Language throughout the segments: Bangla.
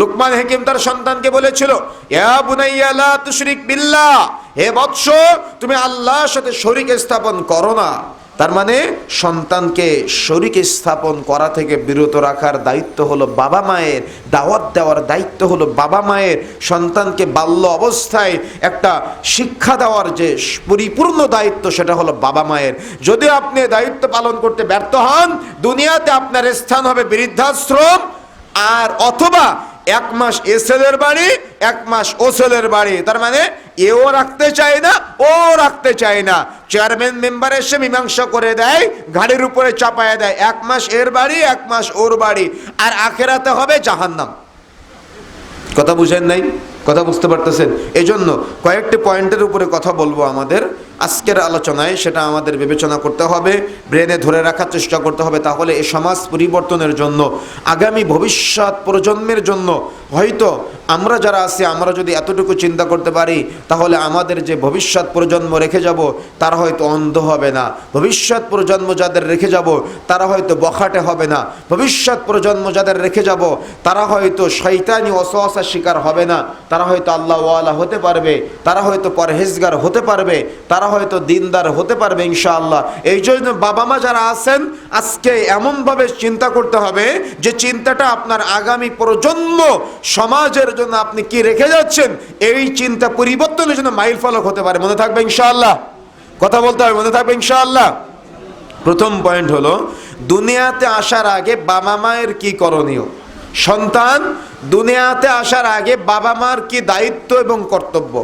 লুকমান হাকিম তার সন্তানকে বলেছিল, ইয়া বুনাইয়া তুশরিক বিল্লাহ, হে বৎস, তুমি আল্লাহর সাথে শরীক স্থাপন করো না। তার মানে সন্তানকে শরীক স্থাপন করা থেকে বিরত রাখার দায়িত্ব হলো বাবা মায়ের, দাওয়াত দেওয়ার দায়িত্ব হলো বাবা মায়ের। সন্তানকে বাল্য অবস্থায় একটা শিক্ষা দেওয়ার যে পরিপূর্ণ দায়িত্ব, সেটা হলো বাবা মায়ের। যদি আপনি দায়িত্ব পালন করতে ব্যর্থ হন, দুনিয়াতে আপনার স্থান হবে বৃদ্ধাশ্রম, আর অথবা এক মাস এ ছেলের বাড়ি, এক মাস ও ছেলের বাড়ি। তার মানে এও রাখতে চায় না ও রাখতে চায় না। চেয়ারম্যান মেম্বার এসে মীমাংসা করে দেয়, গাড়ির উপরে চাপায় দেয়। এক মাস এর বাড়ি, এক মাস ওর বাড়ি। আর আখেরাতে হবে জাহান্নাম। কথা বুঝেন নাই? কথা বুঝতে পারতেছেন? এই জন্য কয়েকটি পয়েন্টের উপরে কথা বলব আমাদের। আজকের আলোচনায় সেটা আমাদের বিবেচনা করতে হবে, ব্রেনে ধরে রাখার চেষ্টা করতে হবে, তাহলে এই সমাজ পরিবর্তনের জন্য, আগামী ভবিষ্যৎ প্রজন্মের জন্য, হয়তো আমরা যারা আছি, আমরা যদি এতটুকু চিন্তা করতে পারি, তাহলে আমাদের যে ভবিষ্যৎ প্রজন্ম রেখে যাব, তারা হয়তো অন্ধ হবে না। ভবিষ্যৎ প্রজন্ম যাদের রেখে যাব, তারা হয়তো বখাটে হবে না। ভবিষ্যৎ প্রজন্ম যাদের রেখে যাব, তারা হয়তো শৈতানি অসহসার শিকার হবে না। তারা হয়তো আল্লাহ ওয়ালা হতে পারবে, তারা হয়তো পরহেজগার হতে পারবে, তারা হয়তো দিনদার হতে পারবে ইনশাআল্লাহ। এই জন্য বাবা মা যারা আছেন, আজকে এমনভাবে চিন্তা করতে হবে যে চিন্তাটা আপনার আগামী প্রজন্ম সমাজের জন্য আপনি কি রেখে যাচ্ছেন, এই চিন্তা পরিবর্তনের জন্য মাইল ফলক হতে পারে। মনে থাকবে ইনশাআল্লাহ? কথা বলতে হবে, মনে থাকবে ইনশাআল্লাহ? প্রথম পয়েন্ট হলো, দুনিয়াতে আসার আগে বাবা মায়ের কি করণীয়? সন্তান দুনিয়াতে আসার আগে বাবা মার কি দায়িত্ব এবং কর্তব্য?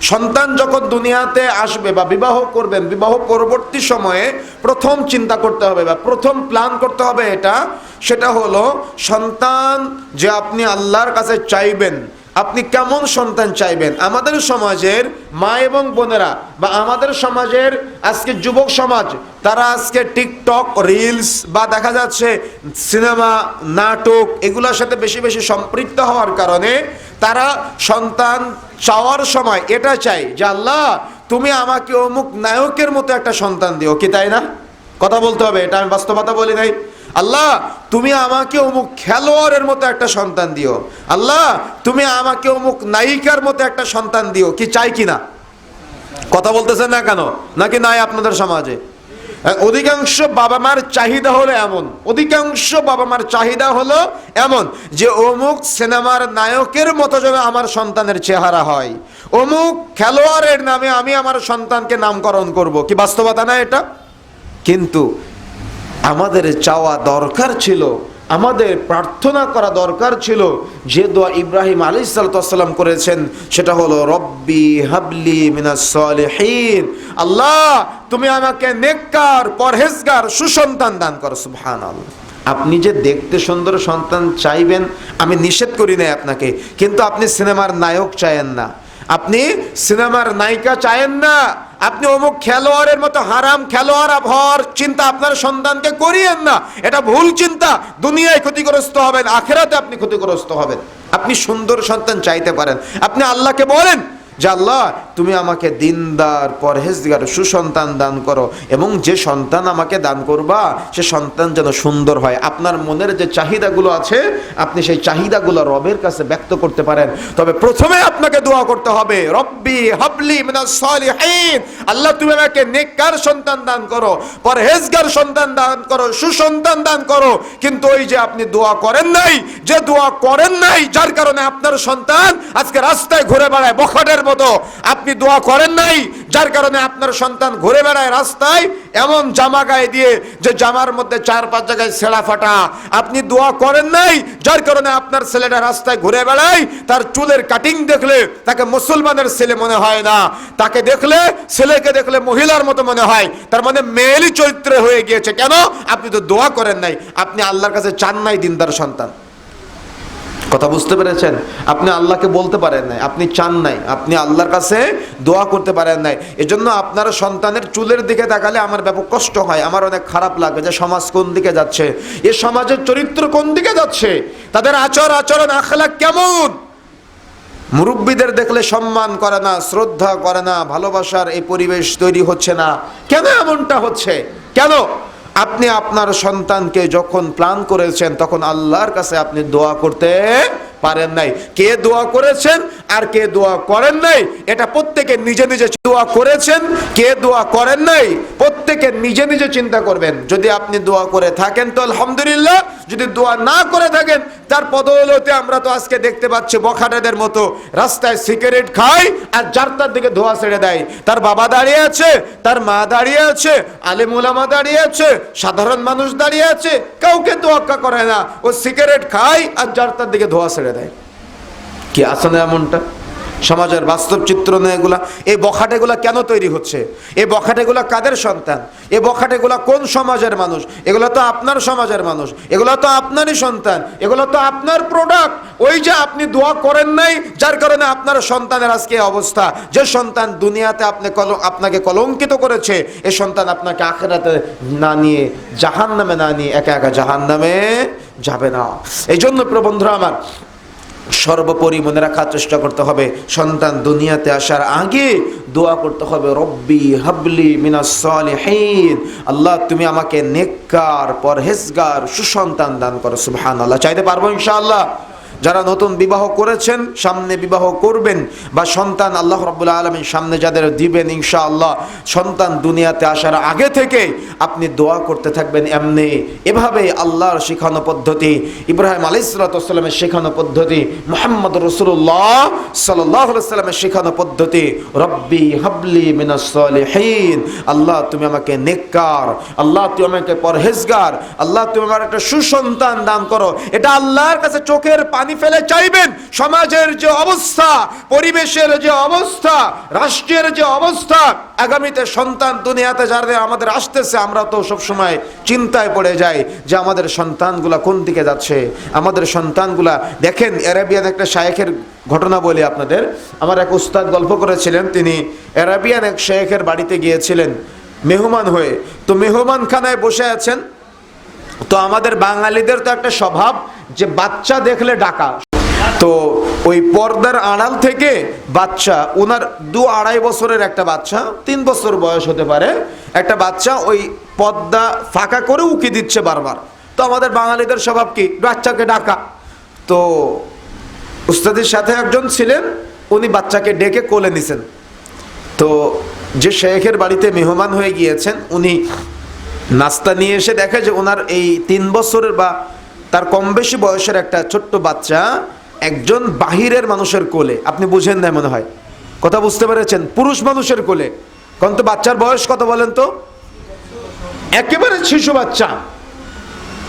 সন্তান যখন দুনিয়াতে আসবে বা বিবাহ করবেন, বিবাহ পরবর্তী সময়ে প্রথম চিন্তা করতে হবে বা প্রথম প্ল্যান করতে হবে এটা, সেটা হলো সন্তান যে আপনি আল্লাহর কাছে চাইবেন আপনি কেমন সন্তান চাইবেন? আমাদের সমাজের মা এবং বোনেরা বা আমাদের সমাজের আজকে যুবক সমাজ, তারা আজকে টিকটক, রিলস বা দেখা যাচ্ছে সিনেমা, নাটক এগুলোর সাথে বেশি বেশি সম্পৃক্ত হওয়ার কারণে তারা সন্তান চাওয়ার সময় এটা চাই যে, আল্লাহ, তুমি আমাকে অমুক নায়কের মতো একটা সন্তান দিও। কি তাই না? কথা বলতে হবে, এটা আমি বাস্তবতা বলি নাই। আল্লাহ, তুমি আমাকে অমুক খেলোয়াড়ের মতো একটা সন্তান দিও। আল্লাহ, তুমি আমাকে অমুক নায়িকার মতো একটা সন্তান দিও। কি চাই কি না? কথা বলতেছেন না কেন? নাকি নাই আপনাদের সমাজে? অধিকাংশ বাবা মার চাহিদা হলো এমন। অধিকাংশ বাবা মার চাহিদা হলো এমন যে, অমুক সিনেমার নায়কের মতো যেন আমার সন্তানের চেহারা হয়। অমুক খেলোয়াড়ের নামে আমি আমার সন্তানকে নামকরণ করব। কি বাস্তবতা না এটা? কিন্তু আমাদের চাওয়া দরকার ছিল, আমাদের প্রার্থনা করা দরকার ছিল, যে দোয়া ইব্রাহিম আলী সাল্লাম করেছেন, সেটা হলো, রব্বি হাবলি মিনাস সলিহিন। আল্লাহ, তুমি আমাকে নেককার, পরহেজগার, সুসন্তান দান করো, সুবহানাল্লাহ। আপনি যে দেখতে সুন্দর সন্তান চাইবেন, আমি নিষেধ করি নাই আপনাকে, কিন্তু আপনি সিনেমার নায়ক চায়েন না। আপনি সিনেমার নায়িকা চায়েন না। আপনি অমুক খেলোয়াড়ের মতো হারাম খেলোয়াড় হওয়ার চিন্তা আপনার সন্তানকে করিয়েন না। এটা ভুল চিন্তা। দুনিয়ায় ক্ষতিগ্রস্ত হবেন, আখেরাতে আপনি ক্ষতিগ্রস্ত হবেন। আপনি সুন্দর সন্তান চাইতে পারেন। আপনি আল্লাহকে বলেন যে আল্লাহ, তুমি আমাকে দিনদার, পরহেজগার, সুসন্তান দান করো এবং যে সন্তান আমাকে দান করবা, সে সন্তান যেন সুন্দর হয়। আপনার মনের যে চাহিদাগুলো আছে, আপনি সেই চাহিদাগুলো রবের কাছে ব্যক্ত করতে পারেন। তবে প্রথমে আপনাকে দোয়া করতে হবে, রব্বি হাবলি আল্লাহ, তুমি আমাকে নেককার সন্তান দান করো, পরহেজগার সন্তান দান করো, সুসন্তান দান করো। কিন্তু ওই যে আপনি দোয়া করেন নাই, যে দোয়া করেন নাই, যার কারণে আপনার সন্তান আজকে রাস্তায় ঘুরে বেড়ায়, বখাটের মতো আপনি দোয়া করেন নাই, যার কারণে আপনার সন্তান ঘুরে বেড়ায় রাস্তায়, এমন জামা গায়ে দিয়ে যে জামার মধ্যে চার পাঁচ জায়গায় ছেঁড়া ফাটা। আপনি দোয়া করেন নাই, যার কারণে আপনার ছেলেটা রাস্তায় ঘুরে বেড়ায়, তার চুলের কাটিং দেখলে তাকে মুসলমানের ছেলে মনে হয় না। তাকে দেখলে ছেলেকে দেখলে মহিলার মতো মনে হয়। তার মানে মেয়েলি চরিত্রে হয়ে গিয়েছে। কেন? আপনি তো দোয়া করেন নাই। আপনি আল্লাহর কাছে চান নাই দিনদার সন্তান। কথা বুঝতে পেরেছেন? আপনি আল্লাহকে বলতে পারেন নাই, আপনি চান নাই, আপনি আল্লাহর কাছে দোয়া করতে পারেন নাই। এজন্য আপনার সন্তানের চুলের দিকে তাকালে আমার ব্যাপক কষ্ট হয়, আমার অনেক খারাপ লাগে যে সমাজ কোন দিকে যাচ্ছে, এ সমাজের চরিত্র কোন দিকে যাচ্ছে, তাদের আচর, আচরণ আখলা কেমন? মুরব্বীদের দেখলে সম্মান করে না, শ্রদ্ধা করে না, ভালোবাসার এই পরিবেশ তৈরি হচ্ছে না। কেন এমনটা হচ্ছে? কেন? আপনি আপনার সন্তানকে যখন প্ল্যান করেছেন, তখন আল্লাহর কাছে আপনি দোয়া করতে পারেন নাই। কে দোয়া করেছেন আর কে দোয়া করেন নাই, এটা প্রত্যেকে নিজে নিজে দোয়া করেছেন, কে দোয়া করেন নাই, প্রত্যেকে নিজে নিজে চিন্তা করবেন। যদি আপনি দোয়া করে থাকেন, তো আলহামদুলিল্লাহ যদি দোয়া না করে থাকেন, তার পদৌলতে আমরা তো আজকে দেখতে পাচ্ছি বখাটেদের মতো রাস্তায় সিগারেট খায় আর যার তার দিকে ধোয়া ছেড়ে দেয়। তার বাবা দাঁড়িয়ে আছে, তার মা দাঁড়িয়ে আছে, আলেম ওলামা দাঁড়িয়ে আছে, সাধারণ মানুষ দাঁড়িয়ে আছে, কাউকে তোয়াক্কা করে না। ও সিগারেট খায় আর যার তার দিকে ধোয়া ছেড়ে দেয়। কি না এমনটা? সমাজের বাস্তব চিত্র এগুলা এই বখাটেগুলা কেন তৈরি হচ্ছে? এই বখাটেগুলা কাদের সন্তান? এই বখাটেগুলা কোন সমাজের মানুষ? এগুলো তো আপনার সমাজের মানুষ, এগুলো তো আপনারই সন্তান, এগুলো তো আপনার প্রোডাক্ট ওই যে আপনি দোয়া করেন নাই, যার কারণে আপনার সন্তানের আজকে অবস্থা। যে সন্তান দুনিয়াতে আপনি আপনাকে কলঙ্কিত করেছে, এ সন্তান আপনাকে আখেরাতে না নিয়ে জাহান নামে না নিয়ে একা একা জাহান নামে যাবে না। এই জন্য প্রবন্ধ আমার সর্বোপরি মনে রাখার চেষ্টা করতে হবে। সন্তান দুনিয়াতে আসার আগে দোয়া করতে হবে, রব্বি হাবলি মিনাস আল্লাহ, তুমি আমাকে নেককার, পরহেজগার, সুসন্তান দান করো, সুবহানাল্লাহ। চাইতে পারব ইনশাআল্লাহ? যারা নতুন বিবাহ করেছেন, সামনে বিবাহ করবেন বা সন্তান আল্লাহ রব্বুল আলমী সামনে যাদের দিবেন ইনশাআল্লাহ, সন্তান দুনিয়াতে আসার আগে থেকে আপনি দোয়া করতে থাকবেন এমনি। এভাবে আল্লাহর শেখানো পদ্ধতি, ইব্রাহিম আলাইসালামের শেখানো পদ্ধতি মোহাম্মদ রসুল্লাহ সাল্লাহ সাল্লামের শেখানো পদ্ধতি, রব্বি হাবলি মিনাসলিহীন আল্লাহ তুমি আমাকে নেককার, আল্লাহ তুমি আমাকে পরহেজগার, আল্লাহ তুমি আমার একটা সুসন্তান দান করো। এটা আল্লাহর কাছে চোখের পানি ফেলে চাইবেন। সমাজের যে অবস্থা, পরিবেশের যে অবস্থা, রাষ্ট্রের যে অবস্থা, আগামীতে সন্তান দুনিয়াতে যারা আমাদের আসতেছে, আমরা তো সবসময় চিন্তায় পড়ে যাই যে আমাদের সন্তানগুলা কোন দিকে যাচ্ছে। আমাদের সন্তানগুলা, দেখেন, অ্যারাবিয়ান একটা শায়েখের ঘটনা বলি আপনাদের। আমার এক উস্তাদ গল্প করেছিলেন, তিনি অ্যারাবিয়ান এক শেখের বাড়িতে গিয়েছিলেন, মেহমান হয়ে। তো মেহমান খানায় বসে আছেন। তো আমাদের বাঙালিদের তো একটা স্বভাব যে বাচ্চা দেখলে ডাকা। তো ওই পর্দার আড়াল থেকে বাচ্চা ওনার দু আড়াই বছরের একটা বাচ্চা, তিন বছর বয়স হতে পারে। একটা বাচ্চা ওই পর্দা ফাঁকা করে উকি দিচ্ছে বারবার। তো আমাদের বাঙালিদের স্বভাব কি? বাচ্চাকে ডাকা। তো উস্তাদের সাথে একজন ছিলেন, উনি বাচ্চাকে ডেকে কোলে নিছেন। তো যে শেখের বাড়িতে মেহমান হয়ে গিয়েছেন, উনি নাস্তা নিয়ে এসে দেখে যে ওনার এই তিন বছরের বা তার কম বেশি বয়সের একটা ছোট্ট বাচ্চা একজন বাহিরের মানুষের কোলে। আপনি বুঝেন না মনে হয়? কথা বুঝতে পেরেছেন? পুরুষ মানুষের কোলে। কোন তো বাচ্চার বয়স কত বলেন তো? একেবারে শিশু বাচ্চা।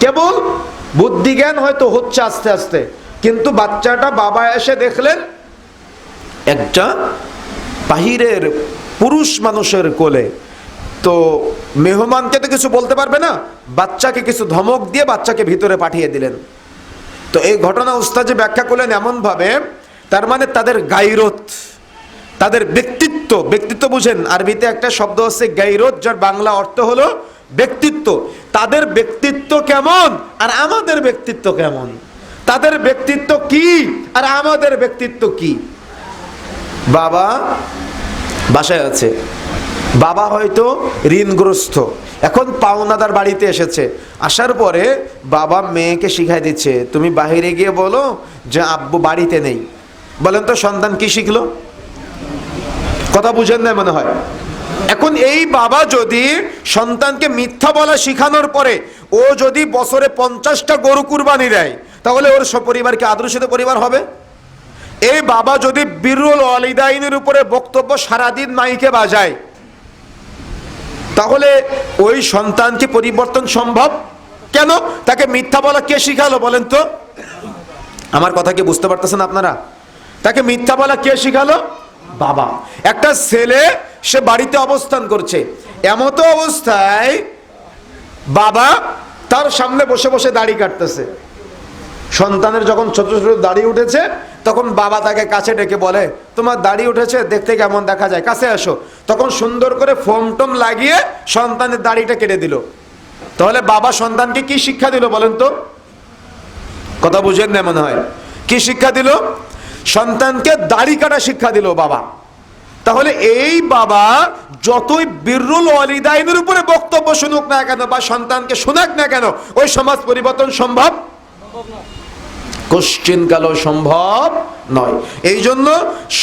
কেবল বুদ্ধিজ্ঞান হয়তো হচ্ছে আস্তে আস্তে। কিন্তু বাচ্চাটা বাবা এসে দেখলেন, একটা বাহিরের পুরুষ মানুষের কোলে। তো মেহমানকে তো কিছু বলতে পারবে না, বাচ্চাকে কিছু ধমক দিয়ে বাচ্চাকে ভিতরে পাঠিয়ে দিলেন। তো এই ঘটনা উস্তাদ যে ব্যাখ্যা করলেন এমনভাবে, তার মানে তাদের গাইরত, তাদের ব্যক্তিত্ব ব্যক্তিত্ব বুঝেন, আরবিতে একটা শব্দ হচ্ছে গাইরত, যার বাংলা অর্থ হলো ব্যক্তিত্ব। তাদের ব্যক্তিত্ব কেমন আর আমাদের ব্যক্তিত্ব কেমন? তাদের ব্যক্তিত্ব কি আর আমাদের ব্যক্তিত্ব কি? বাবা, বাসায় আছে। বাবা হয়তো ঋণগ্রস্ত। এখন পাওনাদার বাড়িতে এসেছে। আসার পরে বাবা মেয়েকে শিখাই দিচ্ছে, তুমি বাহিরে গিয়ে বলো যে আব্বু বাড়িতে নেই। বলেন তো, সন্তান কি শিখলো? কথা বুঝেন না মনে হয়? এখন এই বাবা যদি সন্তানকে মিথ্যা বলা শিখানোর পরে ও যদি বছরে পঞ্চাশটা গরু কুরবানি দেয়, তাহলে ওর পরিবারকে আদর্শিত পরিবার হবে? এই বাবা যদি বিরুল অলিদাইনের উপরে বক্তব্য সারাদিন মাইকে বাজায় তাহলে ওই সন্তান কি পরিবর্তন সম্ভব? কেন? তাকে মিথ্যা বলা কে শিখালো বলেন তো? আমার কথা কি বুঝতে পারতেছেন আপনারা? তাকে মিথ্যা বলা কে শিখালো? বাবা। একটা ছেলে, সে বাড়িতে অবস্থান করছে। এমতো অবস্থায় বাবা তার সামনে বসে বসে দাড়ি কাটতেছে। সন্তানের যখন ছোট ছোট দাড়ি উঠেছে, তখন বাবা তাকে কাছে ডেকে বলে, তোমার দাড়ি উঠেছে, দেখতে কেমন দেখা যায়, কাছে আসো তখন সুন্দর করে ফোম টোম লাগিয়ে সন্তানের দাড়িটা কেটে দিল। তাহলে বাবা সন্তানকে কি শিক্ষা দিল বলেন তো? কথা বুঝেন না মনে হয়। কি শিক্ষা দিল? সন্তানকে দাড়ি কাটা শিক্ষা দিল বাবা। তাহলে এই বাবা যতই বিরুল অলিদাইনের উপরে বক্তব্য শুনুক না কেন বা সন্তানকে শোনাক না কেন, ওই সমাজ পরিবর্তন সম্ভব? কোশ্চিন কালো সম্ভব নয়। এই জন্য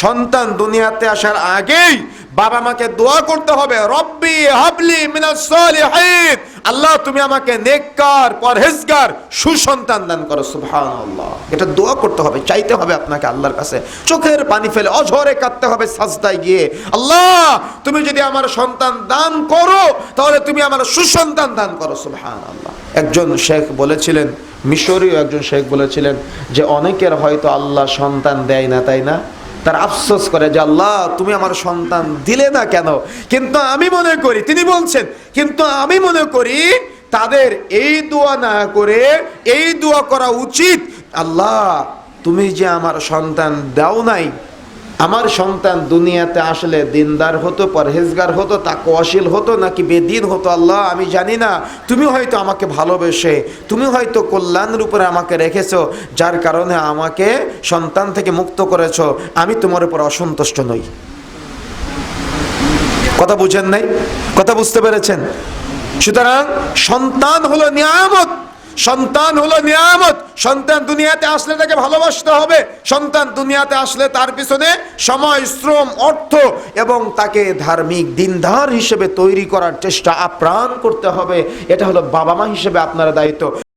সন্তান দুনিয়াতে আসার আগেই বাবা মাকে দোয়া করতে হবে, রব্বি হাবলি মিনাস সলিহিন। আল্লাহ, তুমি আমাকে নেককার, পরহেজগার, সুসন্তান দান করো, সুবহানাল্লাহ। এটা দোয়া করতে হবে, চাইতে হবে আপনাকে আল্লাহর কাছে। চোখের পানি ফেলে অঝরে কাঁদতে হবে সাজদায় গিয়ে। আল্লাহ, তুমি যদি আমার সন্তান দান করো, তাহলে তুমি আমার সুসন্তান দান করো, সুবহানাল্লাহ। একজন শেখ বলেছিলেন মিশরীয় একজন শেখ বলেছিলেন যে অনেকের হয়তো আল্লাহ সন্তান দেয় না, তাই না? তার আফসোস করে যে আল্লাহ, তুমি আমার সন্তান দিলে না কেন? কিন্তু আমি মনে করি, তিনি বলছেন, কিন্তু আমি মনে করি তাদের এই দোয়া না করে এই দোয়া করা উচিত। আল্লাহ, তুমি যে আমার সন্তান দাও নাই আমার সন্তান দুনিয়াতে আসলে দিনদার হতো, পরহেজগার হতো তা তাকওয়াশীল হতো নাকি বেদিন হতো আল্লাহ? আমি জানি না। তুমি হয়তো আমাকে ভালোবেসে, তুমি হয়তো কল্যাণের উপরে আমাকে রেখেছো, যার কারণে আমাকে সন্তান থেকে মুক্ত করেছ। আমি তোমার উপর অসন্তুষ্ট নই। কথা বুঝেন নাই? কথা বুঝতে পেরেছেন? সুতরাং সন্তান হলো নিয়ামত। সন্তান হলো নিয়ামত। সন্তান দুনিয়াতে আসলে তাকে ভালোবাসতে হবে। সন্তান দুনিয়াতে আসলে তার পিছনে সময়, শ্রম, অর্থ এবং তাকে ধার্মিক দিনধার হিসেবে তৈরি করার চেষ্টা আপ্রাণ করতে হবে। এটা হলো বাবা মা হিসেবে আপনার দায়িত্ব।